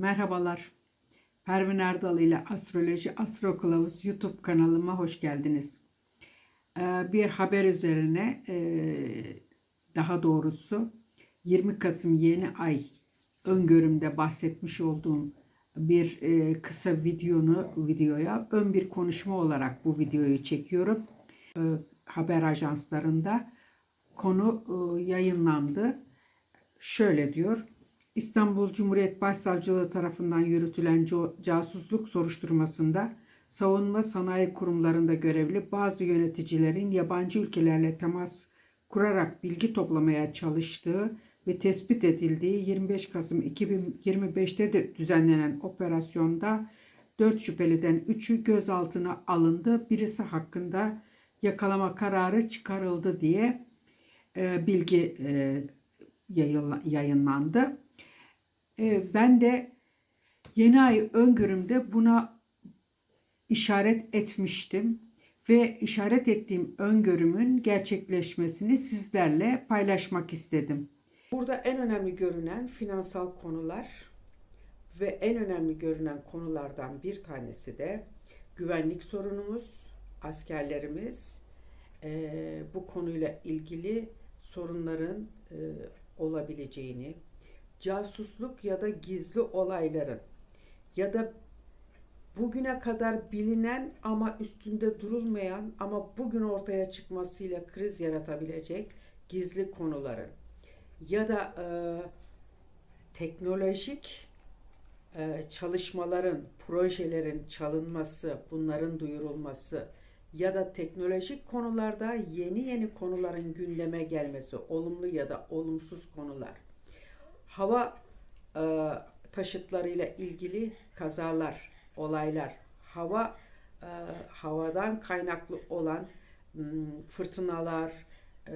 Merhabalar. Pervin Erdal ile Astroloji Astro Kılavuz YouTube kanalıma hoş geldiniz. Ee, Bir haber üzerine e, daha doğrusu 20 Kasım yeni ay öngörümde bahsetmiş olduğum bir e, kısa videonu videoya ön bir konuşma olarak bu videoyu çekiyorum. Ee, Haber ajanslarında konu e, yayınlandı. Şöyle diyor. İstanbul Cumhuriyet Başsavcılığı tarafından yürütülen casusluk soruşturmasında savunma sanayi kurumlarında görevli bazı yöneticilerin yabancı ülkelerle temas kurarak bilgi toplamaya çalıştığı ve tespit edildiği 25 Kasım 2025'te de düzenlenen operasyonda 4 şüpheliden 3'ü gözaltına alındı. Birisi hakkında yakalama kararı çıkarıldı diye bilgi yayınla- yayınlandı. E, ben de yeni ay öngörümde buna işaret etmiştim ve işaret ettiğim öngörümün gerçekleşmesini sizlerle paylaşmak istedim. Burada en önemli görünen finansal konular ve en önemli görünen konulardan bir tanesi de güvenlik sorunumuz, askerlerimiz eee, bu konuyla ilgili sorunların eee, olabileceğini, casusluk ya da gizli olayların ya da bugüne kadar bilinen ama üstünde durulmayan ama bugün ortaya çıkmasıyla kriz yaratabilecek gizli konuların ya da e, teknolojik e, çalışmaların, projelerin çalınması, bunların duyurulması ya da teknolojik konularda yeni yeni konuların gündeme gelmesi, olumlu ya da olumsuz konular. Hava e, taşıtlarıyla ilgili kazalar, olaylar, hava e, havadan kaynaklı olan m, fırtınalar, e,